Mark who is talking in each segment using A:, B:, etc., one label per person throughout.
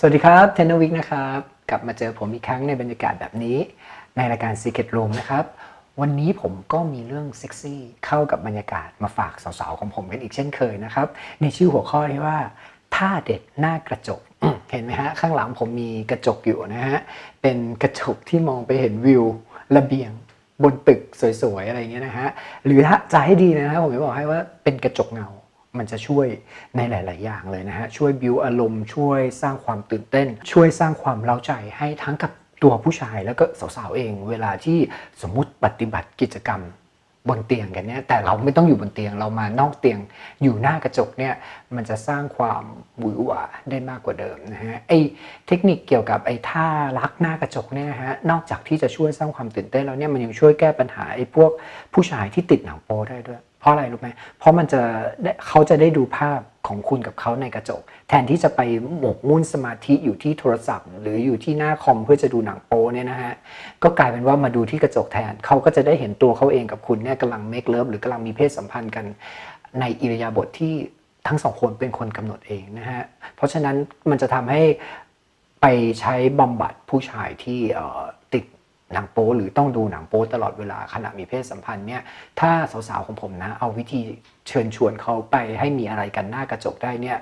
A: สวัสดีครับเทนนวิกนะครับ กลับมาเจอผมอีกครั้งในบรรยากาศแบบนี้ ในรายการ Secret Room นะครับ วันนี้ผมก็มีเรื่องเซ็กซี่เข้ากับบรรยากาศมาฝากสาวๆ ของผมกันอีกเช่นเคยนะครับ ในชื่อหัวข้อที่ว่าท่าเด็ดหน้ากระจกเห็นไหมฮะ ข้างหลังผมมีกระจกอยู่นะฮะ เป็นกระจกที่มองไปเห็นวิวระเบียงบนตึกสวยๆ อะไรเงี้ยนะฮะ หรือถ้าจะให้ดีนะฮะผมจะบอกให้ว่าเป็นกระจกเงา มันจะช่วยในหลาย ๆ อย่างเลยนะฮะ ช่วยบิวอารมณ์ ช่วยสร้างความตื่นเต้น ช่วยสร้างความเร้าใจให้ทั้งกับตัวผู้ชายแล้วก็สาว ๆ เอง เวลาที่สมมุติปฏิบัติกิจกรรมบนเตียงกันเนี่ยแต่เราไม่ต้องอยู่บนเตียงเรามานอกเตียงอยู่หน้ากระจกเนี่ยมันจะสร้างความหวือหวาได้มากกว่าเดิมนะฮะไอเทคนิคเกี่ยวกับไอท่ารักหน้ากระจกเนี่ยนะฮะนอกจากที่จะช่วยสร้างความตื่นเต้นแล้วเนี่ยมันยังช่วยแก้ปัญหาไอพวกผู้ชายที่ติดหนังโป๊ได้ด้วย เพราะอะไรรู้ไหมเพราะมันจะเขาจะได้ดูภาพของคุณกับเขาในกระจก แทนที่จะไปหมกมุ่นสมาธิอยู่ที่โทรศัพท์ หรืออยู่ที่หน้าคอมเพื่อจะดูหนังโป๊เนี่ยนะฮะก็กลายเป็นว่ามาดูที่กระจกแทนเขาก็จะได้เห็นตัวเขาเองกับคุณเนี่ยกำลังเมคเลิฟหรือกำลังมีเพศสัมพันธ์กันในอิริยาบถทที่ทั้งสองคนเป็นคนกำหนดเองนะฮะเพราะฉะนั้นมันจะทำให้ไปใช้บำบัดผู้ชายที่ หนังโป๊หรือต้องดูหนังโป๊ตลอดเวลาขณะมีเพศสัมพันธ์เนี่ยถ้าสาวๆของผมนะ เอาวิธีเชิญชวนเขาไปให้มีอะไรกันหน้ากระจกได้เนี่ย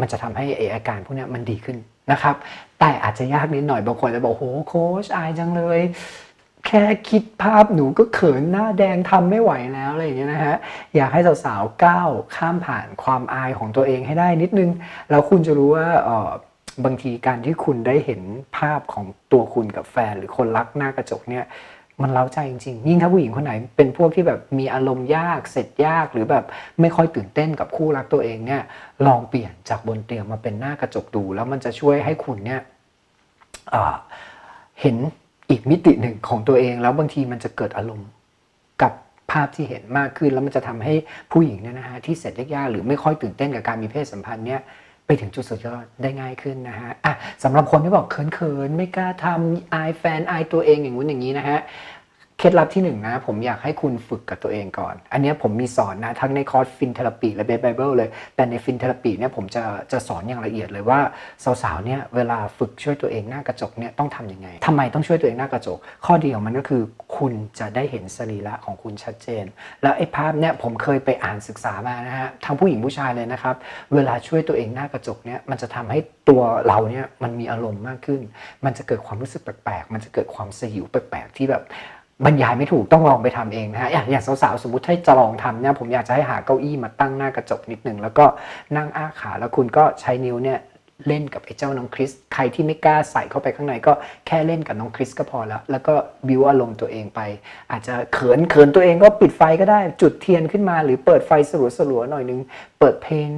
A: มันจะทำให้ไออาการพวกนี้มันดีขึ้นนะครับ แต่อาจจะยากนิดหน่อยบางคนจะบอกโหโค้ชอายจังเลย แค่คิดภาพหนูก็เขินหน้าแดงทำไม่ไหวแล้วอะไรอย่างเงี้ยนะฮะอยากให้สาวๆก้าวข้ามผ่านความอายของตัวเองให้ได้นิดนึงแล้วคุณจะรู้ว่าเออ บางทีการที่คุณได้เห็นภาพของตัวคุณกับแฟน หรือคนรักหน้ากระจกเนี่ยมันเล้าใจจริงๆ ยิ่งถ้าผู้หญิงคนไหนเป็นพวกที่แบบมีอารมณ์ยากเสร็จยากหรือแบบไม่ค่อยตื่นเต้นกับคู่รักตัวเองเนี่ยลองเปลี่ยนจากบนเตียงมาเป็นหน้ากระจกดู แล้วมันจะช่วยให้คุณเนี่ยเห็นอีกมิติหนึ่งของตัวเองแล้วบางทีมันจะเกิดอารมณ์กับภาพที่เห็นมากขึ้น แล้วมันจะทำให้ผู้หญิงเนี่ยนะฮะที่เสร็จยากๆหรือไม่ค่อยตื่นเต้นกับการมีเพศสัมพันธ์เนี่ย ไปถึงจุดสุดยอดได้ง่ายขึ้นนะฮะอะสำหรับคนที่บอกเขินๆ ไม่กล้าทำอายแฟนอายตัวเองอย่างนู้นอย่างนี้นะฮะ เคล็ดลับที่หนึ่งนะ ผมอยากให้คุณฝึกกับตัวเองก่อน อันนี้ผมมีสอนนะ ทั้งในคอร์สฟินเทอราปีและเบสไบเบิลเลย แต่ในฟินเทอราปีเนี่ยผมจะจะสอนอย่างละเอียดเลยว่าสาวๆเนี่ยเวลาฝึกช่วยตัวเองหน้ากระจกเนี่ยต้องทำยังไงทำไมต้องช่วยตัวเองหน้ากระจก ข้อดีของมันก็คือ คุณจะได้เห็นสรีระของคุณชัดเจน แล้วไอ้ภาพเนี่ยผมเคยไปอ่านศึกษามานะฮะทั้งผู้หญิงผู้ชายเลยนะครับเวลาช่วยตัวเองหน้ากระจกเนี่ยมันจะทำให้ตัวเราเนี่ยมันมีอารมณ์มากขึ้น มันจะเกิดความรู้สึกแปลกๆมันจะเกิดความสยิวแปลกๆที่แบบ บรรยายไม่ถูกต้องลองไปทำเองนะฮะอย่างสาวๆ สมมติถ้าจะลองทำเนี่ยผมอยากจะให้หาเก้าอี้มาตั้งหน้ากระจกนิดหนึ่งแล้วก็นั่งอ้าขาแล้วคุณก็ใช้นิ้วเนี่ยเล่นกับไอ้เจ้าน้องคริส ใครที่ไม่กล้าใส่เข้าไปข้างในก็แค่เล่นกับน้องคริสก็พอแล้ว แล้วก็บิวอารมณ์ตัวเองไป อาจจะเขินเขินตัวเองก็ปิดไฟก็ได้จุดเทียนขึ้นมาหรือเปิดไฟสลัวๆหน่อยนึง เปิดเพลง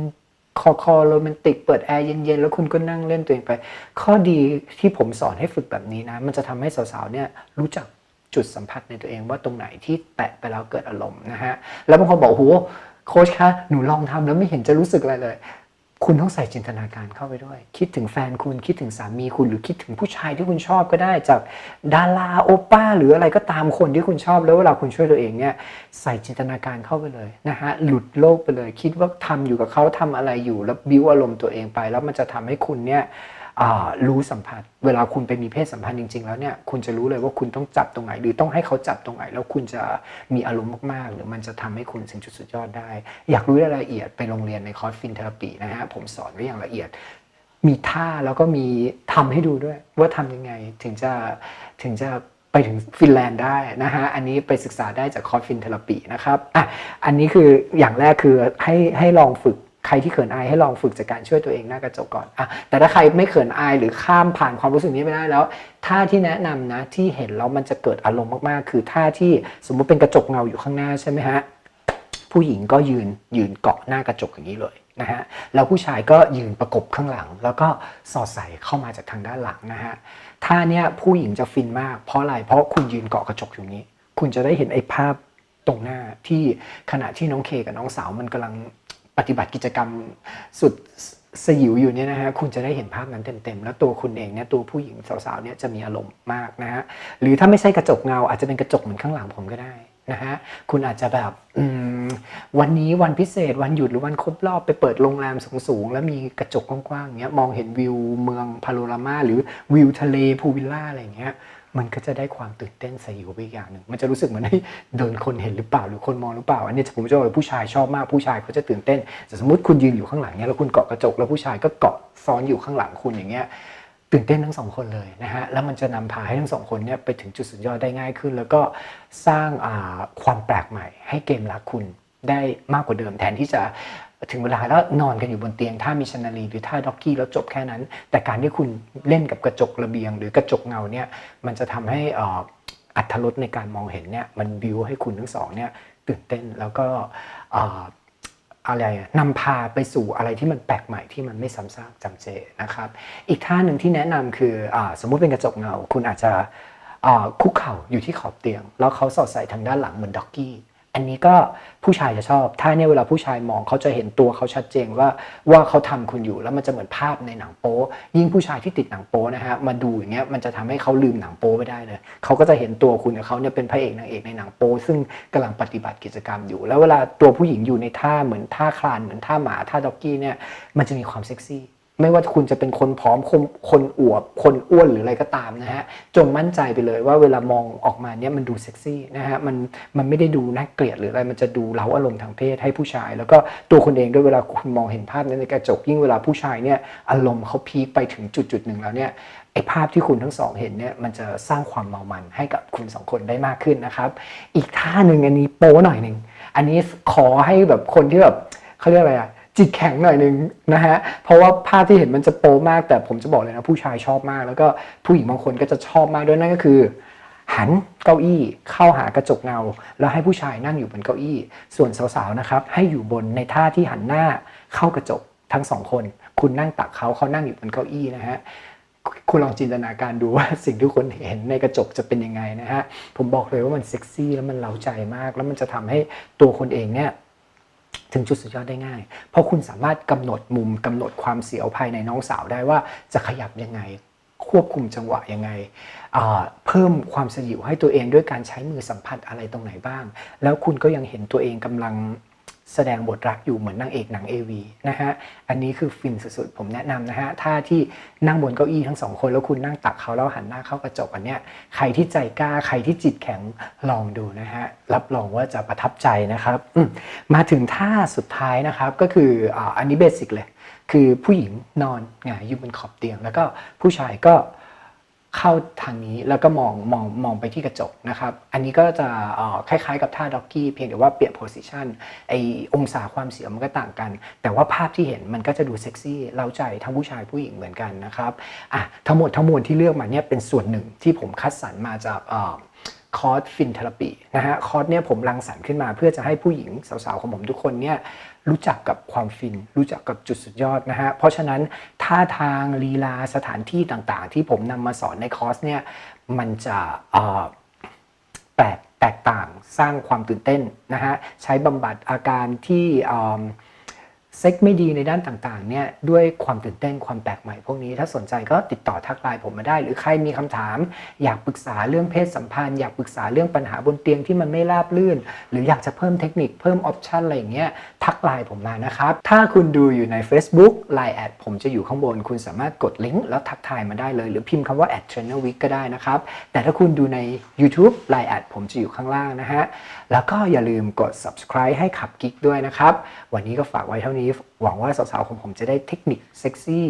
A: คอคอโรแมนติกเปิดแอร์เย็นๆ แล้วคุณก็นั่งเล่นตัวเองไป ข้อดีที่ผมสอนให้ฝึกแบบนี้นะ มันจะทำให้สาวๆเนี่ยรู้จัก จุดสัมผัสในตัวเองว่าตรงไหนที่แตะไปแล้วเกิดอารมณ์นะฮะแล้วบางคนบอกโหโค้ชคะหนูลองทำแล้วไม่เห็นจะรู้สึกอะไรเลย คุณต้องใส่จินตนาการเข้าไปด้วย คิดถึงแฟนคุณคิดถึงสามีคุณหรือคิดถึงผู้ชายที่คุณชอบก็ได้ จากดาราโอป้า หรืออะไรก็ตามคนที่คุณชอบแล้วเวลาคุณช่วยตัวเองเนี่ยใส่จินตนาการเข้าไปเลยนะฮะหลุดโลกไปเลย คิดว่าทำอยู่กับเขาทำอะไรอยู่แล้วบิวอารมณ์ตัวเองไป แล้วมันจะทำให้คุณเนี่ย รู้สัมผัส เวลาคุณไปมีเพศสัมพันธ์จริง ๆ แล้วเนี่ยคุณจะรู้เลยว่าคุณต้องจับตรงไหน หรือต้องให้เขาจับตรงไหน แล้วคุณจะมีอารมณ์มากๆ หรือมันจะทำให้คุณถึงจุดสุดยอดได้ อยากรู้รายละเอียดไปโรงเรียนในคอร์สฟินเทอราปีนะฮะผมสอนไว้อย่างละเอียด มีท่าแล้วก็มีทำให้ดูด้วย ว่าทำยังไงถึงจะถึงจะไปถึงฟินแลนด์ได้นะฮะ อันนี้ไปศึกษาได้จากคอร์สฟินเทอราปีนะครับ อะ อันนี้คืออย่างแรกคือให้ให้ลองฝึก ใครที่เขินอายให้ลองฝึกจากการช่วยตัวเองหน้ากระจกก่อนอะแต่ถ้าใครไม่เขินอายหรือข้ามผ่านความรู้สึกนี้ไม่ได้แล้วท่าที่แนะนำนะที่เห็นแล้วมันจะเกิดอารมณ์มากๆ คือท่าที่สมมุติเป็นกระจกเงาอยู่ข้างหน้าใช่ไหมฮะผู้หญิงก็ยืนยืนเกาะหน้ากระจกอย่างนี้เลยนะฮะแล้วผู้ชายก็ยืนประกบข้างหลัง แล้วก็สอดใส่เข้ามาจากทางด้านหลังนะฮะท่าเนี้ยผู้หญิงจะฟินมากเพราะอะไรเพราะคุณยืนเกาะกระจกอยู่นี้ คุณจะได้เห็นไอ้ภาพตรงหน้าที่ขณะที่น้องเคกับน้องสาวมันกำลัง ปฏิบัติกิจกรรมสุดสยิวอยู่เนี่ยนะฮะคุณจะได้เห็นภาพนั้นเต็มๆ แล้วตัวคุณเองเนี่ยตัวผู้หญิงสาวๆเนี่ยจะมีอารมณ์มากนะฮะหรือถ้าไม่ใช่กระจกเงาอาจจะเป็นกระจกเหมือนข้างหลังผมก็ได้นะฮะคุณอาจจะแบบวันนี้วันพิเศษวันหยุดหรือวันครบรอบไปเปิดโรงแรมสูงๆ แล้วมีกระจกกว้างๆเงี้ยมองเห็นวิวเมืองพาโนรามาหรือวิวทะเลพูลวิลล่าอะไรอย่างเงี้ย มันก็จะได้ความตื่นเต้นสยิวไปอีกอย่างหนึ่ง มันจะรู้สึกเหมือนให้โดนคนเห็นหรือเปล่าหรือคนมองหรือเปล่า อันนี้ผมจะบอกเลยผู้ชายชอบมากผู้ชายเขาจะตื่นเต้นแต่สมมติคุณยืนอยู่ข้างหลังเนี้ยแล้วคุณเกาะกระจกแล้วผู้ชายก็เกาะซ้อนอยู่ข้างหลังคุณอย่างเงี้ยตื่นเต้นทั้งสองคนเลยนะฮะ แล้วมันจะนำพาให้ทั้งสองคนเนี่ยไปถึงจุดสุดยอดได้ง่ายขึ้น แล้วก็สร้างความแปลกใหม่ให้เกมรักคุณได้มากกว่าเดิมแทนที่จะ ถึงเวลาแล้วนอนกันอยู่บนเตียงถ้ามีชนาลีหรือท่าด็อกกี้แล้วจบแค่นั้น แต่การที่คุณเล่นกับกระจกระเบียง หรือกระจกเงาเนี่ยมันจะทำให้อ,อัตรสในการมองเห็นเนี่ยมันบิวให้คุณทั้งสองเนี่ยตื่นเต้นแล้วก็อะไรนำพาไปสู่อะไรที่มันแปลกใหม่ที่มันไม่ซ้ำซากจำเจนะครับ อีกท่าหนึ่งที่แนะนำคืออสมมุติเป็นกระจกเงา คุณอาจจะคุกเข่าอยู่ที่ขอบเตียง แล้วเขาสอดใส่ทางด้านหลังเหมือนด็อกกี้ อันนี้ก็ผู้ชายจะชอบ ถ้าเนี่ยเวลาผู้ชายมองเขาจะเห็นตัวเขาชัดเจนว่าว่าเขาทำคุณอยู่แล้วมันจะเหมือนภาพในหนังโป๊ยิ่งผู้ชายที่ติดหนังโป๊นะฮะมาดูอย่างเงี้ยมันจะทำให้เขาลืมหนังโป๊ไปได้เลยเขาก็จะเห็นตัวคุณกับเขาเนี่ยเป็นพระเอกนางเอกในหนังโป๊ซึ่งกำลังปฏิบัติกิจกรรมอยู่ แล้วเวลาตัวผู้หญิงอยู่ในท่าเหมือนท่าคลานเหมือนท่าหมาท่าด็อกกี้เนี่ยมันจะมีความเซ็กซี่ ไม่ว่าคุณจะเป็นคนผอมคนคนอวบ คนอ้วนหรืออะไรก็ตามนะฮะ จงมั่นใจไปเลยว่าเวลามองออกมาเนี่ยมันดูเซ็กซี่นะฮะ มันมันไม่ได้ดูน่าเกลียดหรืออะไร มันจะดูเล้าอารมณ์ทางเพศให้ผู้ชาย แล้วก็ตัวคุณเองด้วยเวลาคุณมองเห็นภาพนั้นในกระจกยิ่งเวลาผู้ชายเนี่ยอารมณ์เขาพีคไปถึงจุดจุดหนึ่งแล้วเนี่ยไอภาพที่คุณทั้งสองเห็นเนี่ยมันจะสร้างความเมามันให้กับคุณสองคนได้มากขึ้นนะครับ อีกท่าหนึ่งอันนี้โป๊หน่อยหนึ่งอันนี้ขอให้แบบคนที่แบบเขาเรียกอะไรอะ จิตแข็งหน่อยหนึ่งนะฮะ เพราะว่าภาพที่เห็นมันจะโป๊มากแต่ผมจะบอกเลยนะผู้ชายชอบมาก แล้วก็ผู้หญิงบางคนก็จะชอบมากด้วยนั่นก็คือ หันเก้าอี้เข้าหากระจกเงา แล้วให้ผู้ชายนั่งอยู่บนเก้าอี้ ส่วนสาวๆนะครับให้อยู่บนในท่าที่หันหน้าเข้ากระจกทั้งสองคน คุณนั่งตักเขาเขานั่งอยู่บนเก้าอี้นะฮะคุณลองจินตนาการดูว่าสิ่งที่คุณเห็นในกระจกจะเป็นยังไงนะฮะผมบอกเลยว่ามันเซ็กซี่แล้วมันเล้าใจมาก แล้วมันจะทำให้ตัวคนเองเนี่ย ถึงจุดสุดยอดได้ง่าย เพราะคุณสามารถกำหนดมุมกำหนดความเสียวภายในน้องสาวได้ว่าจะขยับยังไง ควบคุมจังหวะยังไง เพิ่มความสยิวให้ตัวเองด้วยการใช้มือสัมผัสอะไรตรงไหนบ้าง แล้วคุณก็ยังเห็นตัวเองกำลัง แสดงบทรักอยู่เหมือนนางเอกหนัง AV นะฮะ อันนี้คือฟินสุดๆ ผมแนะนำนะฮะท่าที่นั่งบนเก้าอี้ทั้งสองคนแล้วคุณนั่งตักเขาแล้วหันหน้าเข้ากระจกอันเนี้ยใครที่ใจกล้าใครที่จิตแข็งลองดูนะฮะ รับรองว่าจะประทับใจนะครับมมาถึงท่าสุดท้ายนะครับก็คืออ,อันนี้เบสิกเลย คือผู้หญิงนอนหงายอยู่บนขอบเตียง แล้วก็ผู้ชายก็ เข้าทางนี้แล้วก็มองมองมองไปที่กระจกนะครับ อันนี้ก็จะคล้ายๆกับท่าด็อกกี้เพียงแต่ว่าเปลี่ยนโพสิชันไอองศาความเสียวมันก็ต่างกัน แต่ว่าภาพที่เห็นมันก็จะดูเซ็กซี่เร้าใจทั้งผู้ชายผู้หญิงเหมือนกันนะครับอะทั้งหมดทั้งมวลที่เลือกมาเนี่ยเป็นส่วนหนึ่งที่ผมคัดสรรมาจากคอร์สฟินเทอราปีนะฮะคอร์สเนี่ยผมรังสรรค์ขึ้นมาเพื่อจะให้ผู้หญิงสาวๆของผมทุกคนเนี่ย รู้จักกับความฟิน รู้จักกับจุดสุดยอดนะฮะ เพราะฉะนั้นท่าทางลีลาสถานที่ต่างๆ ที่ผมนำมาสอนในคอร์สเนี่ยมันจะแปลกแตกต่างสร้างความตื่นเต้นนะฮะ ใช้บำบัดอาการที่ เซ็กไม่ดีในด้านต่างๆเนี่ยด้วยความตื่นเต้นความแปลกใหม่พวกนี้ ถ้าสนใจก็ติดต่อทักไลน์ผมมาได้ หรือใครมีคำถาม อยากปรึกษาเรื่องเพศสัมพันธ์ อยากปรึกษาเรื่องปัญหาบนเตียงที่มันไม่ราบลื่น หรืออยากจะเพิ่มเทคนิคเพิ่มออปชันอะไรอย่างเงี้ยทักไลน์ผมมานะครับ ถ้าคุณดูอยู่ใน Facebook Line แอดผมจะอยู่ข้างบน คุณสามารถกดลิงก์แล้วทักทายมาได้เลย หรือพิมพ์คำว่า trainer week ก็ได้นะครับแต่ถ้าคุณดูใน YouTube Line แอดผมจะอยู่ข้างล่างนะฮะแล้วก็อย่าลืมกด subscribe ให้ขับกิ๊กด้วยนะครับวันนี้ก็ฝากไว้เท่านี้หวังว่าสาวๆของผมจะได้เทคนิคเซ็กซี่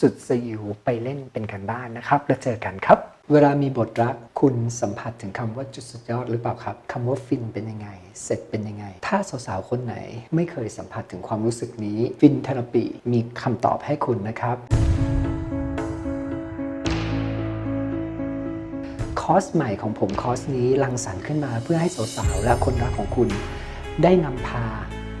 A: สุดสยิวไปเล่นเป็นกันบ้านนะครับ แล้วเจอกันครับ เวลามีบทรักคุณสัมผัสถึงคำว่าจุดสุดยอดหรือเปล่าครับคำว่าฟินเป็นยังไง เสร็จเป็นยังไง ถ้าสาวๆคนไหนไม่เคยสัมผัสถึงความรู้สึกนี้ ฟินเทอราปีมีคำตอบให้คุณนะครับคอร์สใหม่ของผมคอร์สนี้รังสรรค์ขึ้นมาเพื่อให้สาวๆและคนรักของคุณ ได้นำพา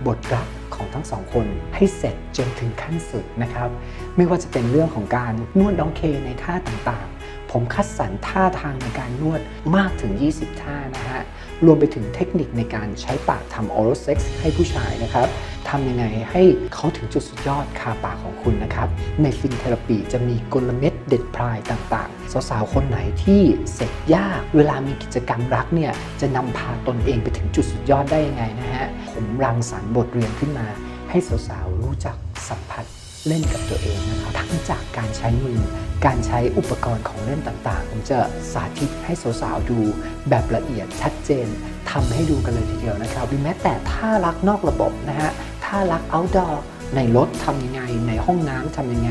A: บทรัก ของทั้งสองคนให้เสร็จจนถึงขั้นสุดนะครับ ไม่ว่าจะเป็นเรื่องของการนวดดองเคในท่าต่างๆ ผมคัดสรรท่าทางในการนวดมากถึง 20 ท่านะฮะ รวมไปถึงเทคนิคในการใช้ปากทำออโรเซ็กซ์ให้ผู้ชายนะครับ ทำยังไงให้เขาถึงจุดสุดยอดคาปากของคุณนะครับ ในฟินเทอราปีจะมีกลเม็ดเด็ดพลายต่างๆ สาวๆ คนไหนที่เสร็จยาก เวลามีกิจกรรมรักเนี่ยจะนำพาตนเองไปถึงจุดสุดยอดได้ยังไงนะฮะ ผมรังสรรค์บทเรียนขึ้นมา ให้สาวๆ รู้จักสัมผัสเล่นกับตัวเองนะครับทั้งจากการใช้มือ การใช้อุปกรณ์ของเล่นต่างๆ ผมจะสาธิตให้สาวๆดูแบบละเอียดชัดเจนทำให้ดูกันเลยทีเดียวนะครับหรือแม้แต่ท่ารักนอกระบบนะฮะารัก outdoor ในรถทำยังไง ในห้องน้ำทำยังไง